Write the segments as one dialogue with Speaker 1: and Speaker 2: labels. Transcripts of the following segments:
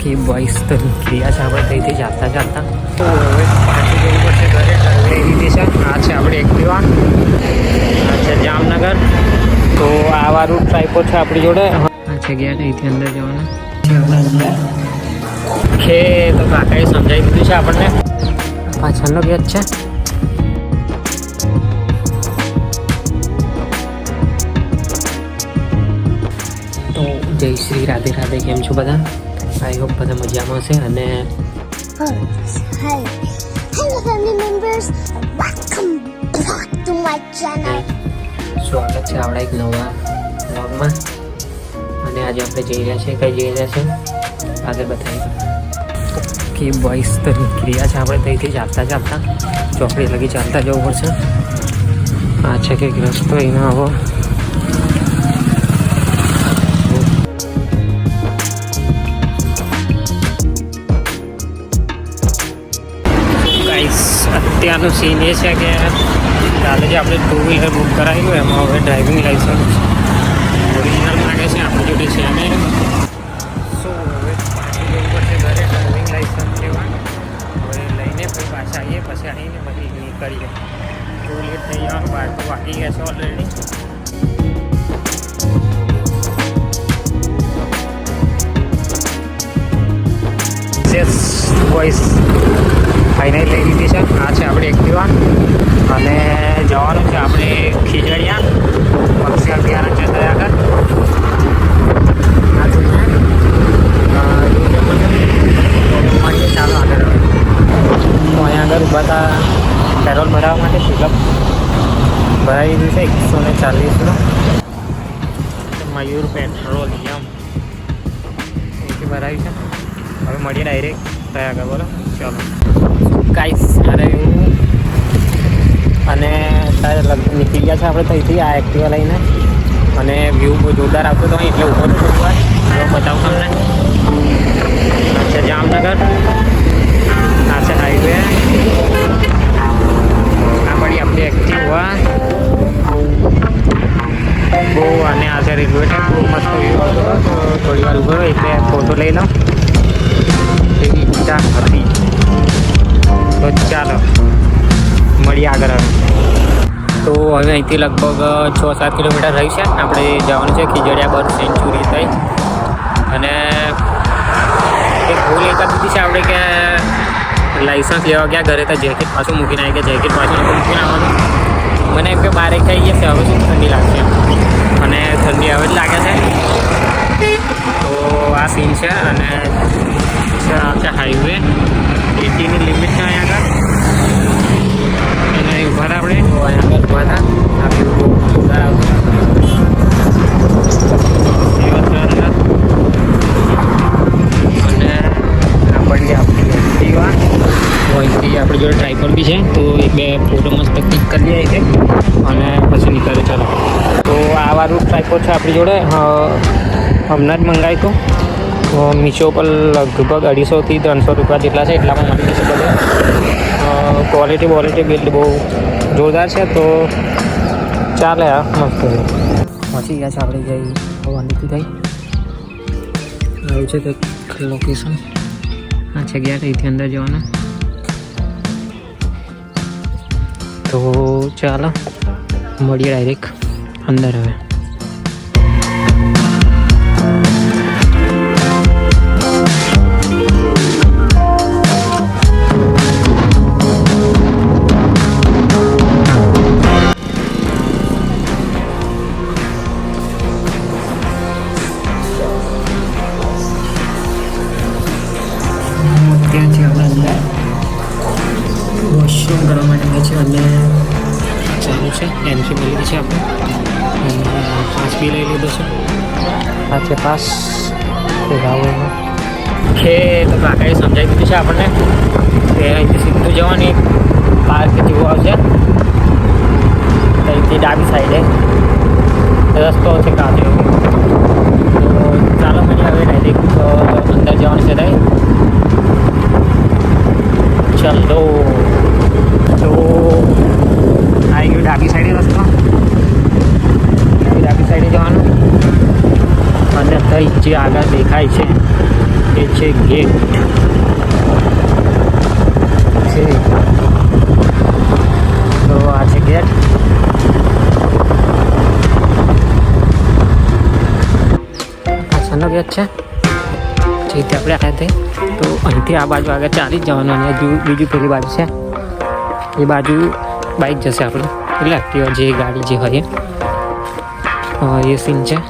Speaker 1: કે બોઈસ તો નીકળ્યા છે. આપણે ત્યાંથી ચાલતા ચાલતા તો હવે પાછી જવું પડશે ઘરે. લઈ લીધી છે. આ છે આપણે એક્ટિવા આ છે જામનગર. તો આવા રૂટ ટ્રાઈપો છે આપણી જોડે. આ છે ગયા અહીંથી અંદર જવાના. ઓકે કે તો કાકાએ સમજાવી દીધું છે આપણને. પાછળનો ગેટ છે. તો જય શ્રી રાધે રાધે. કેમ છો બધા? આઈ હોપ બધા મજામાં છે અને
Speaker 2: hello family members welcome back to my channel
Speaker 1: સ્વાગત છે આપણા એક નવા વ્લોગમાં અને આજે આપણે જઈ રહ્યા છીએ. કઈ જઈ રહ્યા છે? આગળ બતાવીએ કે બોઈસ તો નીકળ્યા છે. આપણે ત્યાંથી ચાલતા ચાલતા ચોકડી લગી ચાલતા જવું પડશે. આ છે કંઈક રસ્તો એમાં આવો. અત્યારનું સીન એ છે કે કાલે જે આપણે ટુ વ્હીલર બુક કરાવ્યું એમાં હવે ડ્રાઇવિંગ લાઇસન્સ ઓરિજિનલ માગે છે, આપણી જોડે છે અને સો હવે પાછી પડશે ઘરે ડ્રાઇવિંગ લાઇસન્સ લેવા. હવે લઈને પછી પાછા આવીએ, પછી આવીને પછી નીકળીએ ટુ લેટ થઈ જવાનું, બાર તો વાગી ગયા છે ઓલરેડી સેસ વોઇસ ફાઇનલ લઈ લીધી છે. આ છે આપણે એક્ટિવા. અને જવાનું છે આપણે ખીજડીયા. પક્ષી અભયારણ્ય છે ત્યાં આગળ? ચાલો આગળ. તો અહીંયા આગળ ઊભા પેટ્રોલ ભરાવવા માટે પિકઅપ ભરાવી દીધું છે એકસો ને ચાલીસનું. મયુર પેટ્રોલિયમ. એથી ભરાયું છે. હવે મળીએ ડાયરેક્ટ ત્યાં આગળ બોલો. ચાલો. ગાઈસ અરે એવું અને અત્યારે લગભગ નીકળી ગયા છે આપણે ત્યાંથી આ એક્ટિવા લઈને. અને વ્યૂ બહુ જોરદાર આવતો હતો એટલે ઊભો તો થોડી વાર હવે બતાવું તમને. આ છે જામનગર. આ છે હાઈવે આ પડી આપણી એક્ટિવા બહુ, અને આ છે રેલવે ટ્રેક બહુ મસ્ત વ્યૂ આવતો હતો. થોડી વાર ઊભો એટલે ફોટો લઈ લઉં. એવી ઈચ્છા હતી. મળીએ આગળ હવે તો હવે અહીંથી લગભગ છ સાત કિલોમીટર રહી છે. આપણે જવાનું છે ખીજડીયા બર્ડ સેન્ચુરી થઈ અને એક ભૂલ એક બીજી છે આપણે કે લાઇસન્સ લેવા ગયા ઘરે તો જેકેટ પાછું મૂકીને આવી ગયા. જેકેટ પાછું મૂકીને આવવાનું મને એમ કે બારે ખાઈ ગયા છે, હવે શું ઠંડી લાગશે અને ઠંડી હવે જ લાગે છે. તો આ સીન છે અને છે હાઈવે એટીની લિમિટ છે અહીંયા આગળ. ઊભા આપણે. ઊભા હતા આપણી જોડે ટ્રાઈપર બી છે, તો એક બે ફોટો મસ્ત ક્લિક કરી દઈએ છે અને પછી નીકળે ચાલો. તો આ રૂટ ટ્રાઈપર છે આપણી જોડે. હમણાં જ મંગાવ્યું હતું. મીશો પર લગભગ અઢીસોથી ત્રણસો રૂપિયા જેટલા છે, એટલામાં મળી જશે બધું. ક્વોલિટી વોલિટી બિલ્ડ બહુ જોરદાર છે તો ચાલે આ, મસ્ત પહોંચી ગયા છે આપણે જઈ ભવાની થઈ. આવ્યું છે કંઈક લોકેશન આ છે ગયા અહીંથી અંદર જવાના. તો ચાલો, મળીએ ડાયરેક્ટ અંદર હવે. વોશરૂમ કરવા માટે છે. અને ચાલુ છે. એન્ટ્રી મળી ગઈ છે આપણે. પાસ બી લઈ લીધો છે. આ છે પાસ. કે તો કાકાએ સમજાવી દીધું છે આપણને કે અહીંથી સીધું જવાની પાર્ક જેવું આવશે. અહીંથી ડાબી સાઈડે રસ્તો છે કાચો એવો તો ચાલો મને હવે ડાયરેક્ટ અંદર જવાનું છે ભાઈ ચલો તો આવી ગયું ડાબી સાઈડે રસ્તો ડાબી સાઈડે જવાનું અને તઈ જે આગળ દેખાય છે. એ છે ગેટ છે. તો આ છે ગેટ પાછળનો ગેટ છે? જેથી આપણે આવ્યા તે. અહીંથી આ બાજુ આગળ ચાલી જ જવાનું અને હજુ બીજું પેલી બાજુ છે. એ બાજુ બાઇક જશે આપણે. એટલે એક્ટિવા જે ગાડી જે હોય એ. સીન છે.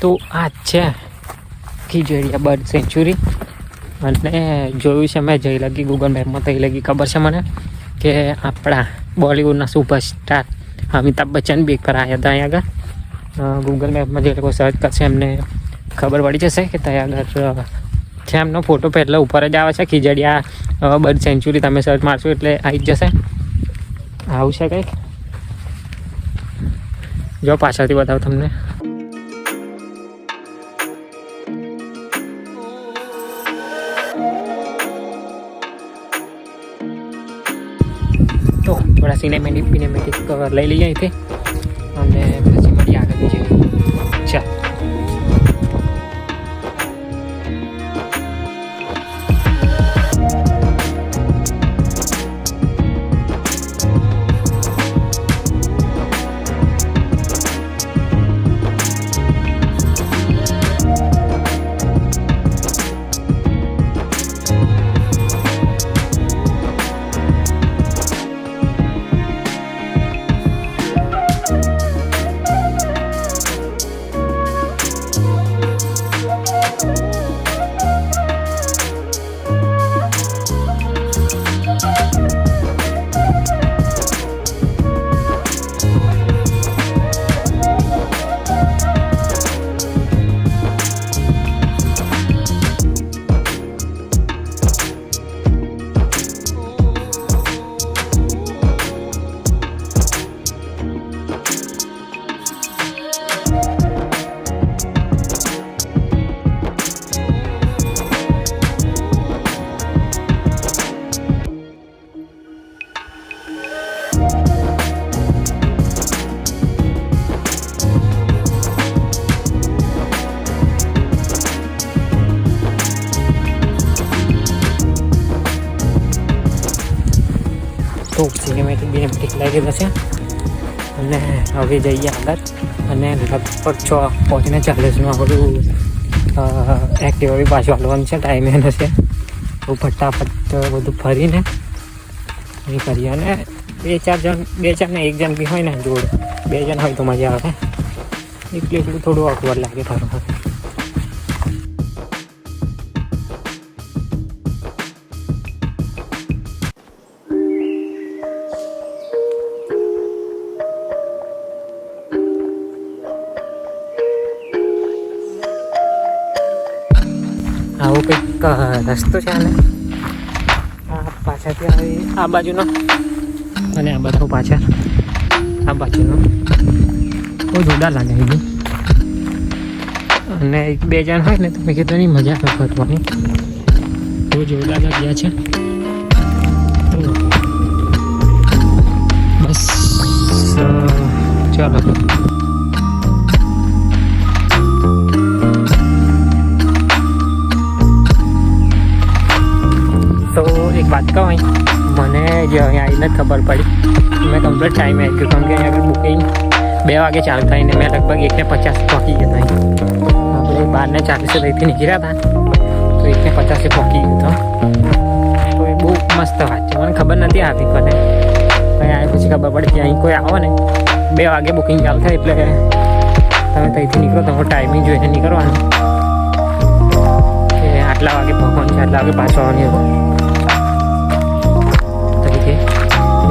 Speaker 1: તો આ છે ખીજડીયા બર્ડ સેન્ચુરી. અને જોયું છે મેં જઈ લગી, ગૂગલ મેપમાં થઈ લગી, ખબર છે મને? કે આપણા બોલિવૂડના સુપરસ્ટાર અમિતાભ બચ્ચન બી એક પર આવ્યા હતા અહીંયા આગળ. ગૂગલ મેપમાં જે લોકો સર્ચ કરશે એમને ખબર પડી જશે કે ત્યાં આગળ છે એમનો ફોટો પહેલાં ઉપર જ આવે છે ખીજડીયા બર્ડ સેન્ચુરી તમે સર્ચ મારશો એટલે આવી જ જશે. આવું છે કંઈક? જો પાછળથી બતાવું તમને. સિનેમેટિક સિનેમેટિક લઈ લઈએ અહીંથી. સિનેમેટિક બિનેમેટિક લાગી જશે અને હવે જઈએ આગળ. અને લગભગ છ પહોંચીને ચાલીસનું આપણું એક્ટિવા બી પાછું હાલવાનું છે. ટાઈમ એનો છે. તો ફટાફટ બધું ફરીને એ કરીએ. અને બે ચાર જણ, બે ચાર ને એક જણ બી હોય ને જોડે. બે જણ હોય તો મજા આવે. એકલું એટલું થોડું અકવર લાગે ફરવા અ, રસ્તો છે આને? આ પાછળથી આવી આ બાજુનો. અને આ બાજુ પાછળ. આ બાજુનો. બહુ જોરદાર લાગે છે અને એક બે જણ હોય ને તો મેં કીધું નહીં મજા આવે ફરવાની. બહુ જોરદાર જગ્યા છે. બસ ચાલો. એક વાત કહું અહીં મને જે અહીંયા આવીને જ ખબર પડી મેં કમ્પ્લીટ ટાઈમ આવી ગયો કેમ કે અહીંયા આગળ બુકિંગ બે વાગે ચાલુ થાય ને મેં લગભગ એકને પચાસ પહોંચી ગયો હતા અહીં. આપણે બારને ચાલીસે અહીંથી નીકળ્યા હતા તો એકને પચાસે પહોંચી ગયો હતો તો એ બહુ મસ્ત વાત છે મને ખબર નથી આવતી કોને અહીં આવ્યા પછી ખબર પડી કે અહીં કોઈ આવો ને બે વાગે બુકિંગ ચાલુ થાય એટલે તમે ત્યાંથી નીકળો તમારો ટાઈમિંગ જોઈને નીકળવાનું કે આટલા વાગે પહોંચવાનું છે આટલા વાગે પાછું આવવાનું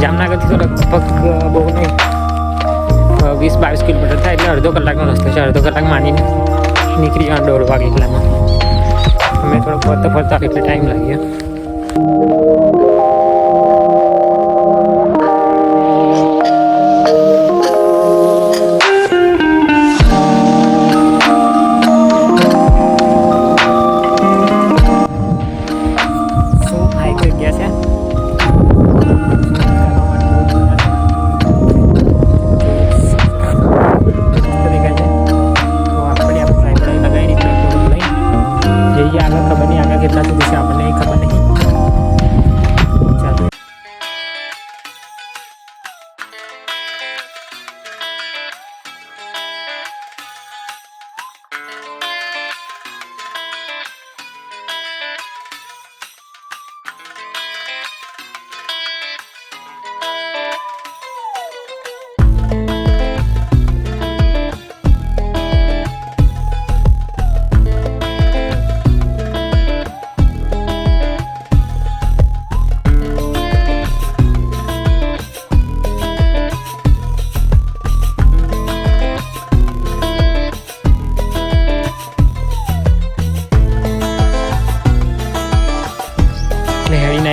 Speaker 1: જામનગરથી તો લગભગ બહુ નહીં. વીસ બાવીસ કિલોમીટર થાય એટલે અડધો કલાકનો રસ્તો છે. અડધો કલાક માંડીને નીકળી જવાનું દોઢ વાગે એટલામાં. અમે થોડો ફરતા ફરતા એટલે ટાઈમ લાગ્યો.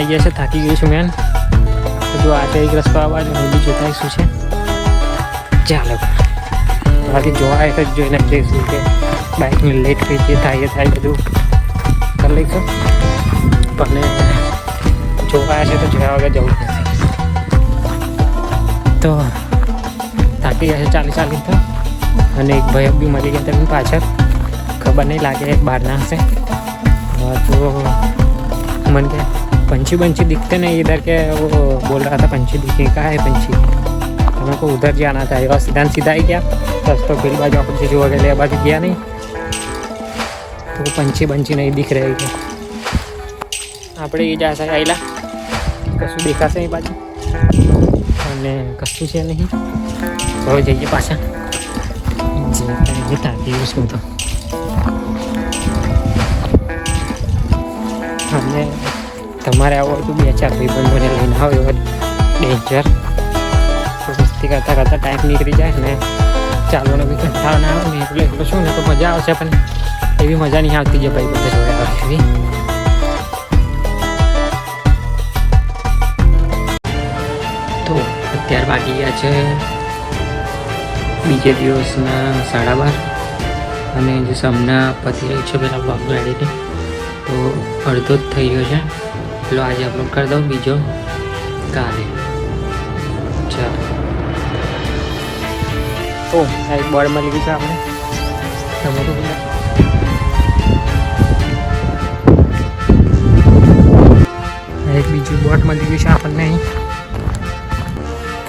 Speaker 1: આવી ગયા થાકી ગયું છું મેન જો આ એક રસ આવવા જ હું જોતા શું છે? ચાલો બાકી જોવા એક જ જોઈને જઈશું કે બાઇકની લેટ થઈ છે થાય થાય બધું. કરી લઈશું. પણ જોવા છે તો જોયા વગર જવું નથી તો થાકી ગયા છે, ચાલી ચાલી તો. અને એક ભય બી મળી ગયા તમને પાછળ. ખબર નહીં લાગે બહારના હશે. તો મને કે पंछी पंछी दिखते नहीं इधर के वो बोल रहा था पंछी दिखे कहाँ है पंछी तो मेरे को उधर जाना था और सीधा न सीधा ही गया बस तो फिर बाजू આપણે जो वगैरह लेवा बाजू गया नहीं तो वो पंछी पंछी नहीं दिख रहे કે આપણે એ જશે આવેલા કશું દેખાશે એ બાજુ અને કશું છે નહીં હવે જઈએ પાછા જે કાંઈ થાકી ગયું છું તો અને તમારે આવો તો બે ચાર ભાઈબંધોને લઈને આવ્યો ડેન્જર મસ્તી કરતાં કરતાં ટાઈમ નીકળી જાય ને ચાલવાનો બી કંટાળો ના આવે ને એટલે એટલું શું ને તો મજા આવશે પણ એવી મજા નહીં આવતી જે ભાઈબંધો જોડે આવે એવી. તો અત્યાર વાગી ગયા છે બીજે દિવસના સાડા બાર. અને જે સમના પતી રહ્યું છે, પેલા બ્લોગ એડિટિંગ તો અડધો જ થઈ ગયો છે. પેલો આજે અપલોડ કરી દઉં બીજો. કાલે. ચાલો. ઓ સાહેબ બોર્ડ મળી ગયું છે આપણે. તમારું પેલા એક બીજું બોટ મળી ગયું છે આપણને અહીં.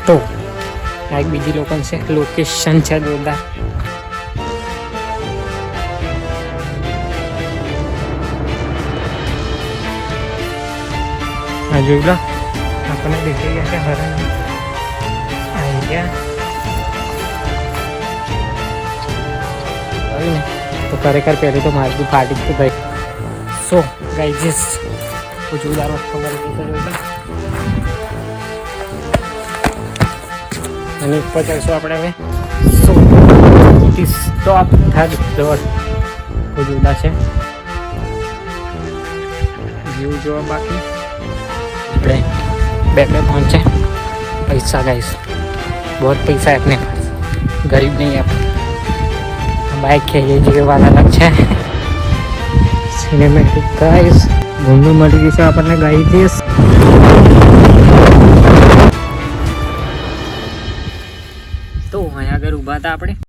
Speaker 1: તો, આ એક બીજી લોકો છે. લોકેશન છે જોરદાર આ જોઈ લો આપણને દેખાઈ ગયા છે હરણ આવી ગયા આવી ને તો ખરેખર પહેલું તો મારી ફાટી જ ભાઈ સો ગાઈજીસ જોરદાર વસ્તુ જોઈ લો અને ઉપર ચડશું આપણે હવે સો સ્ટોપ થર્ડ ફ્લોર બહુ જોરદાર છે વ્યૂ જોવા બાકી આપણે બે બે પહોંचे पैसा गाइस बहुत पैसा है अपने पास गरीब છે है अपने बाइक है સિનેમેટિક ગાઈશ ઘૂમનું મળી ગયું છે, આપણને ગાઈ દઈશ. તો અહીંયા આગળ ઊભા હતા આપણે.